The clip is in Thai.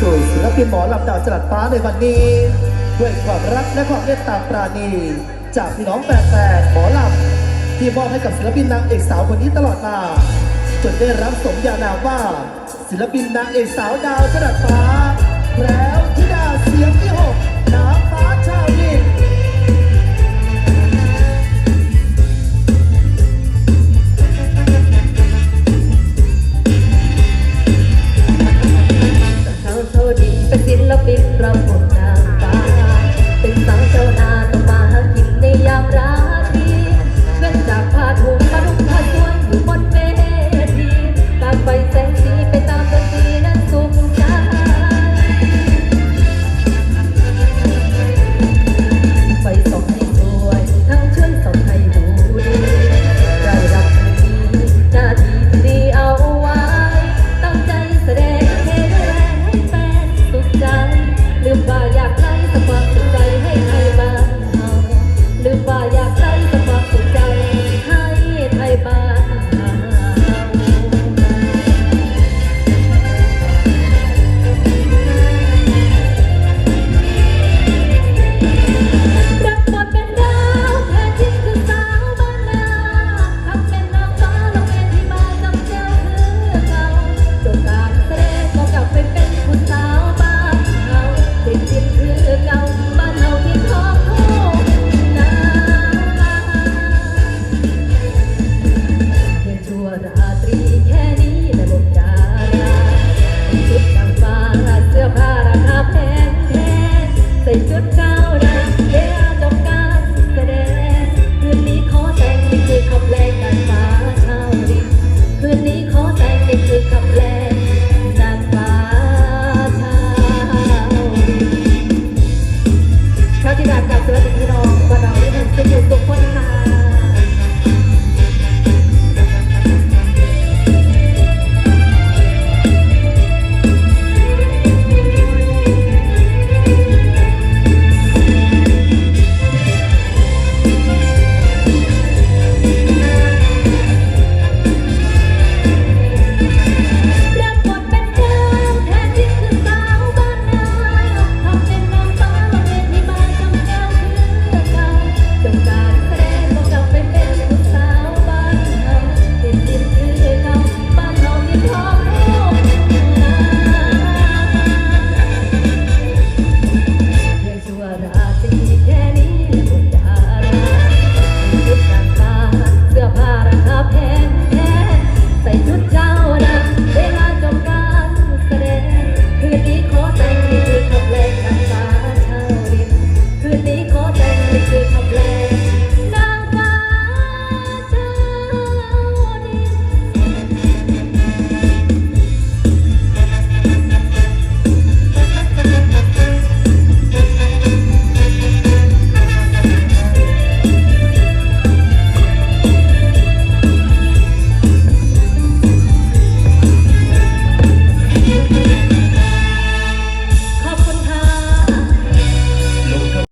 สู่ศิลปินหมอลำดาวสลัดฟ้าในวันนี้ ด้วยความรักและความเมตตาปราณี จากพี่น้องแฟนๆหมอลำที่มอบให้กับศิลปินนางเอกสาวคนนี้ตลอดมา จนได้รับสมญานามว่า ศิลปินนางเอกสาวดาวสลัดฟ้าแพร wanted to hide.